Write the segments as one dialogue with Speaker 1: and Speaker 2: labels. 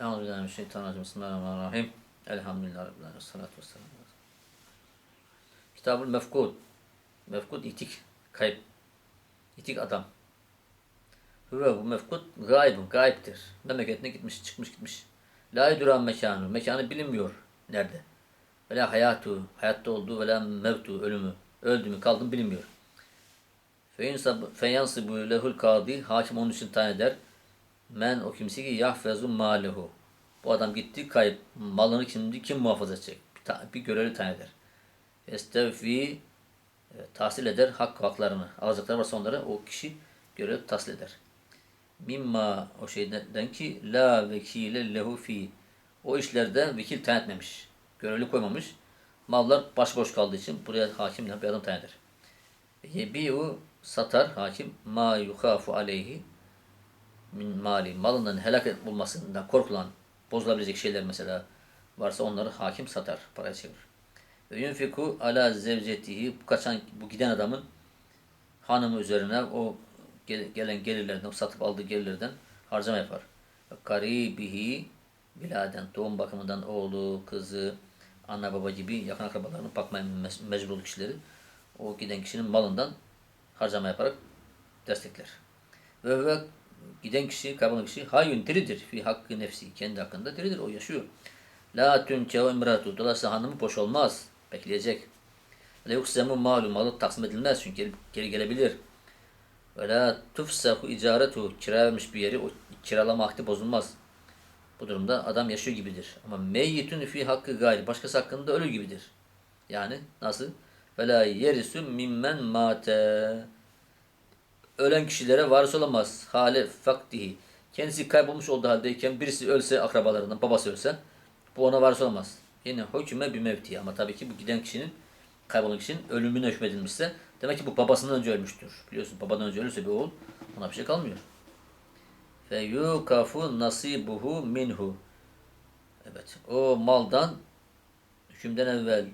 Speaker 1: Euzubillahimineşşeytanirracim. Bismillahirrahmanirrahim. Elhamdülillah Rabbil alemin. Salatu vesselam. Kitabul Mefkud. Mefkud itik. Kayıp. İtik adam. Hüve bu mefkud gaybun, gayiptir. Memleketine gitmiş, çıkmış gitmiş. La yuduran mekanı. Mekanı bilinmiyor. Nerede? Ve la hayatu, hayatta olduğu ve la mevtu, ölümü. Öldü mü, kaldı mı bilinmiyor. Feyansı bu lehul kadi. Hakim onun için tayin eder. Men o kimse ki yahfezu malehu. Bu adam gitti kayıp. Malını şimdi kim muhafaza edecek? Bir, ta, bir görevli tayin eder. Estevfi e, tahsil eder hak haklarını. Alacakları varsa onları o kişi görev tahsil eder. Mimma o şeyden ki la vekile lehu fi. O işlerde vekil tayin etmemiş. Görevli koymamış. Mallar başboş kaldığı için buraya hakimle bir adam tayin eder. Yebi'u satar hakim ma yuhafu aleyhi min mali malından helak bulmasından korkulan bozulabilecek şeyler mesela varsa onları hakim satar paraya çevirir. Ve yunfiku ala zevcetihi bu kaçan bu giden adamın hanımı üzerine o gelen gelirlerden o satıp aldığı gelirlerden harcama yapar. Ve Garibihi biladen doğum bakımından oğlu, kızı, anne baba gibi yakın akrabalarını bakmaya mecbur kişileri o giden kişinin malından harcama yaparak destekler. Ve, ve giden kişi, kaybolan kişi hayyun diridir. Fi hakkı nefsi. Kendi hakkında diridir. O yaşıyor. La tünkev imratu. Dolayısıyla hanımı boş olmaz. Bekleyecek. Le yuksemu malum. Malı taksim edilmez. Çünkü geri, geri gelebilir. Ve la tufsahu icaretu. Kira vermiş bir yeri. O kiralama akdi bozulmaz. Bu durumda adam yaşıyor gibidir. Ama meyyitün fi hakkı gayri. Başkası hakkında ölü gibidir. Yani nasıl? Ve la yerisu mimmen mate ölen kişilere varis olamaz. Hale faktihi. Kendisi kaybolmuş olduğu haldeyken birisi ölse akrabalarından, babası ölse bu ona varis olamaz. Yine hüküme bir mevti ama tabii ki bu giden kişinin kaybolan kişinin ölümüne hükmedilmişse demek ki bu babasından önce ölmüştür. Biliyorsun babadan önce ölürse bir oğul ona bir şey kalmıyor. Fe yukafu nasibuhu minhu. Evet. O maldan hükümden evvel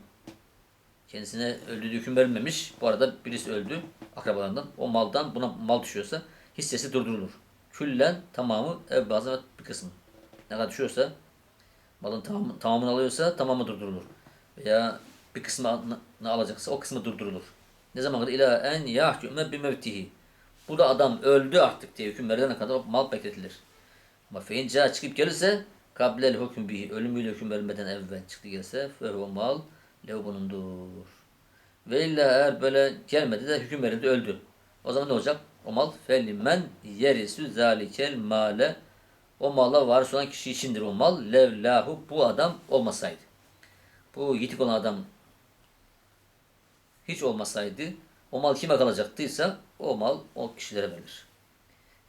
Speaker 1: kendisine öldüğü hüküm verilmemiş. Bu arada birisi öldü akrabalarından. O maldan buna mal düşüyorsa hissesi durdurulur. Küllen tamamı ev bazen bir kısmı. Ne kadar düşüyorsa malın tamamı, tamamını alıyorsa tamamı durdurulur. Veya bir kısmını alacaksa o kısmı durdurulur. Ne zaman kadar ila en yahkume bi mevtihi. Bu da adam öldü artık diye hüküm verilene kadar mal bekletilir. Ama feinca çıkıp gelirse kablel hüküm bihi ölümüyle hüküm verilmeden evvel çıktı gelse ve mal lev bulundur. Ve illa eğer böyle gelmedi de hüküm verildi öldü. O zaman ne olacak? O mal felimen yerisü zalikel male o mala varis olan kişi içindir o mal. Levlahu bu adam olmasaydı. Bu yitik olan adam hiç olmasaydı o mal kime kalacaktıysa o mal o kişilere verilir.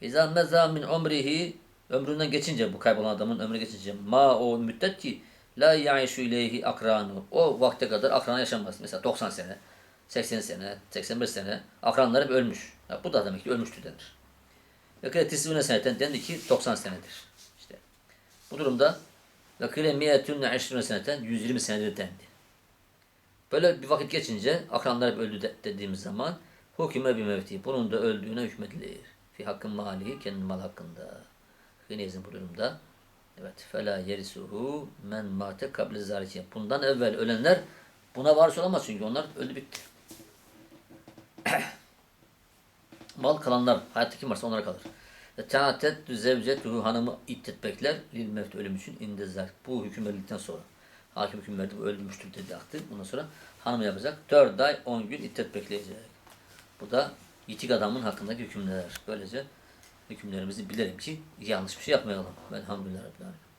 Speaker 1: İzâ mezâ min umrihi ömründen geçince bu kaybolan adamın ömrü geçince ma o müddet ki la yaişu ileyhi akranu o vakte kadar akran yaşamaz. Mesela 90 sene, 80 sene, 85 sene akranlar hep ölmüş. Ya bu da demek ki ölmüştü denir. Ve tisvine seneten dendi ki 90 senedir. İşte bu durumda ve kire miyetünne eşrine seneten 120 senedir dendi. Böyle bir vakit geçince akranlar hep öldü de, dediğimiz zaman hüküme bir mevti. Bunun da öldüğüne hükmedilir. Fi hakkın mali kendi mal hakkında. Hınezin bu durumda. Evet. Fela yerisuhu men mate kable zalike. Bundan evvel ölenler buna varis olamaz çünkü onlar öldü bitti. Mal kalanlar, hayatta kim varsa onlara kalır. Ve teatet zevcetuhu hanımı iddet bekler ölüm için indezler. Bu hüküm verildikten sonra. Hakim hüküm verdi bu ölmüştür dedi aktı. Bundan sonra hanım yapacak. 4 ay 10 gün iddet bekleyecek. Bu da yitik adamın hakkındaki hükümler. Böylece hükümlerimizi bilelim ki yanlış bir şey yapmayalım. Velhamdülillah Rabbil.